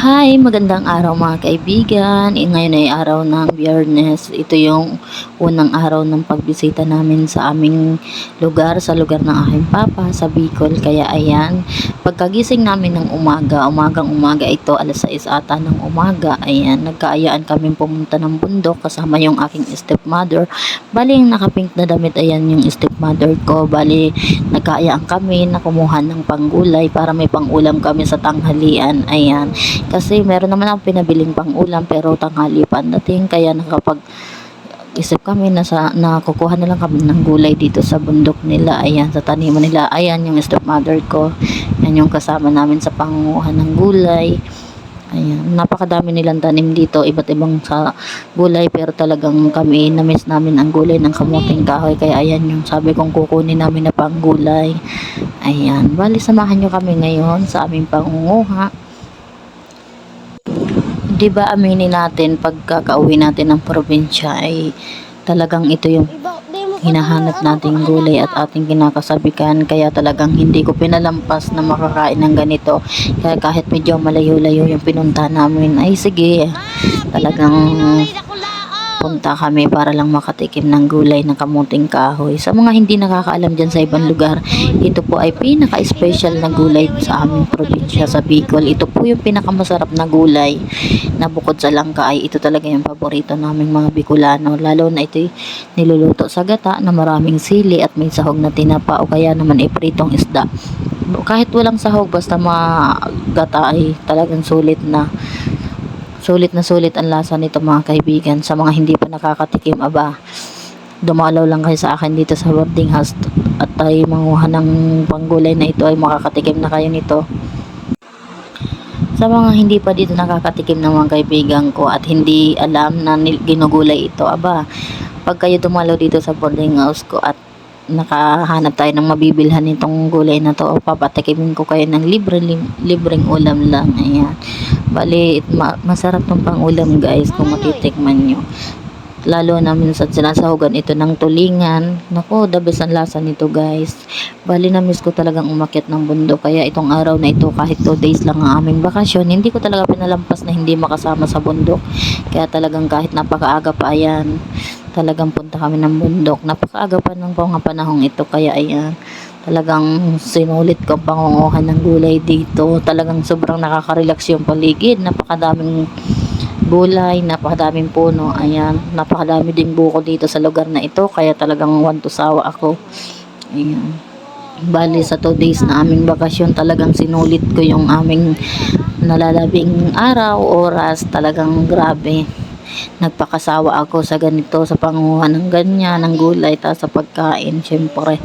Hi, magandang araw mga kaibigan. Eh, Ngayon ay araw ng biyernes. Ito yung unang araw ng pagbisita namin sa aming lugar, sa lugar ng aking papa, sa Bicol. Kaya ayan, pagkagising namin ng umaga, umagang umaga ito, alas 6 ata ng umaga, ayan, nagkaayaan kami pumunta ng bundok kasama yung aking stepmother. Bali, yung nakapink na damit, ayan yung stepmother ko. Bali, nagkaayaan kami na kumuha ng panggulay para may pangulam kami sa tanghalian. Ayan. Kasi meron naman akong pinabiling pang ulam pero tanghali pa ang dating kaya nakapag isip kami na sa na kukuha na lang kami ng gulay dito sa bundok nila ayan sa taniman nila ayan yung stepmother ko yan yung kasama namin sa panguha ng gulay. Ayan napakadami nilang tanim dito iba't ibang sa gulay pero talagang kami na-miss namin ang gulay ng kamuting kahoy. Kaya ayan yung sabi kong kukunin namin na pang gulay ayan bali samahan nyo kami ngayon sa aming pangunguha. 'di ba aminin natin pagkakauwi natin ng probinsya ay talagang ito yung hinahanap nating gulay at ating kinakasabikan. Kaya talagang hindi ko pinalampas na makakain ng ganito. Kaya kahit medyo malayo-layo yung pinunta namin ay sige talagang punta kami para lang makatikim ng gulay ng kamuting kahoy. Sa mga hindi nakakaalam dyan sa ibang lugar, ito po ay pinaka-special na gulay sa aming probinsya sa Bicol. Ito po yung pinakamasarap na gulay na bukod sa langka ay ito talaga yung paborito naming mga Bicolano. Lalo na ito niluluto sa gata na maraming sili at may sahog na tinapa o kaya naman ay pritong isda. Kahit walang sahog basta mga gata ay talagang sulit na Sulit na sulit ang lasa nito mga kaibigan. Sa mga hindi pa nakakatikim, aba, dumalaw lang kayo sa akin dito sa boarding house at tayo manguha ng panggulay na ito ay makakatikim na kayo nito. Sa mga hindi pa dito nakakatikim ng mga kaibigan ko at hindi alam na ginugulay ito, aba, pag kayo dumalaw dito sa boarding house ko at nakahanap tayo ng mabibilhan nitong gulay na to o papatikimin ko kayo ng libre, libreng ulam lang ayan bali ma- masarap tong pang ulam guys kung matitikman nyo. Lalo na minsan sinasahugan ito ng tulingan. Nako the ang lasa nito guys. Bali na miss ko talagang umakyat ng bundok kaya itong araw na ito kahit 2 days lang ang aming bakasyon hindi ko talaga pinalampas na hindi makasama sa bundok. Kaya talagang kahit napakaaga pa ayan talagang punta kami ng bundok. Napakaaga pa ng panahong ito kaya ayan talagang sinulit ko ang pangunguhan ng gulay dito. Talagang sobrang nakaka-relax yung paligid. Napakadaming gulay, napakadaming puno. Ayan, napakadami ding buko dito sa lugar na ito kaya talagang want to sawa ako. Ayan. Bali sa 2 days na aming bakasyon talagang sinulit ko yung aming nalalabing araw, oras, talagang grabe nagpakasawa ako sa ganito sa panguha ng ganyan ng gulay ta sa pagkain syempre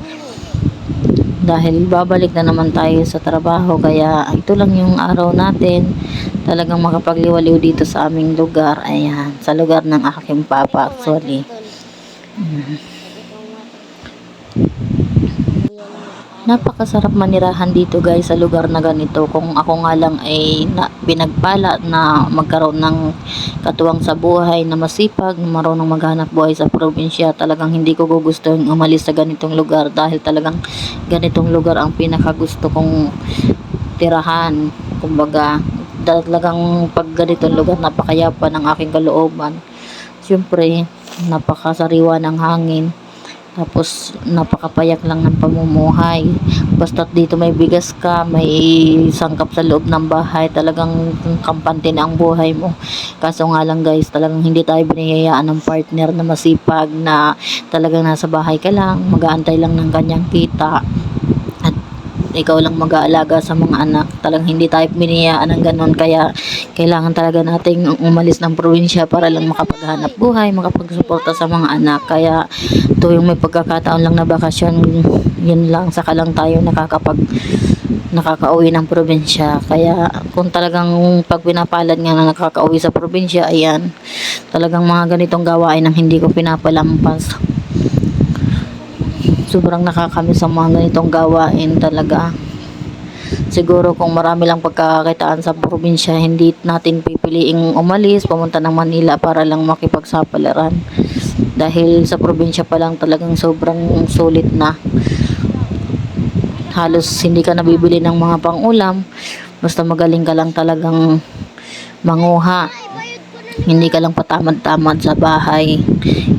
dahil babalik na naman tayo sa trabaho kaya ito lang yung araw natin. Talagang makapagliwaliw dito sa aming lugar. Ayan sa lugar ng aking papa actually Napakasarap manirahan dito guys sa lugar na ganito. Kung ako nga lang ay na, binagpala na magkaroon ng katuwang sa buhay na masipag, marunong maghanap buhay sa probinsya, talagang hindi ko gugustuhin umalis sa ganitong lugar dahil talagang ganitong lugar ang pinakagusto kong tirahan. Kumbaga, talagang pag ganitong lugar napakayapa ng aking kalooban. Siyempre, napakasariwa ng hangin tapos napakapayak lang ng pamumuhay. Basta dito may bigas ka, may sangkap sa loob ng bahay, talagang kampante na ang buhay mo. Kaso nga lang guys, talagang hindi tayo biniyayaan ng partner na masipag na talagang nasa bahay ka lang, mag-aantay lang ng kanyang kita ikaw lang mag-aalaga sa mga anak. Talagang hindi tayo biniyaan ng ganun. Kaya kailangan talaga nating umalis ng probinsya para lang makapaghanap buhay, makapagsuporta sa mga anak. Kaya tuwing may pagkakataon lang na bakasyon, yun lang, saka lang tayo nakakapag nakakauwi ng probinsya. Kaya kung talagang pag pinapalad nga na nakakauwi sa probinsya, ayan, talagang mga ganitong gawain ang hindi ko pinapalampas sobrang nakakamiss ang mga ganitong gawain talaga. Siguro kung marami lang pagkakakitaan sa probinsya, hindi natin pipiliing umalis, pumunta ng Manila para lang makipagsapalaran. Dahil sa probinsya pa lang talagang sobrang sulit na. Halos hindi ka nabibili ng mga pangulam. Basta magaling ka lang talagang manguha. Hindi ka lang patamad-tamad sa bahay.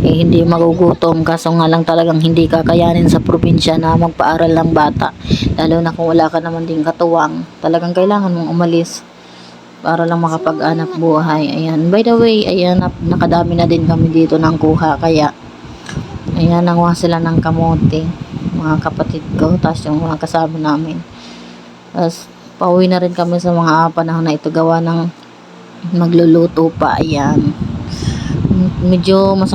Eh, hindi magugutom. Kaso nga lang talagang hindi kakayanin sa probinsya na magpaaral ng bata. Lalo na kung wala ka naman din katuwang. Talagang kailangan mong umalis para lang makapag-anak buhay. Ayan. By the way, ayan, nakadami na din kami dito ng kuha. Kaya, ayan, nanguha sila ng kamote. Mga kapatid ko, tapos yung mga kasama namin. Tapos, pauwi na rin kami sa mga panahon na ito gawa ng magluluto pa. Ayan. Medyo masakit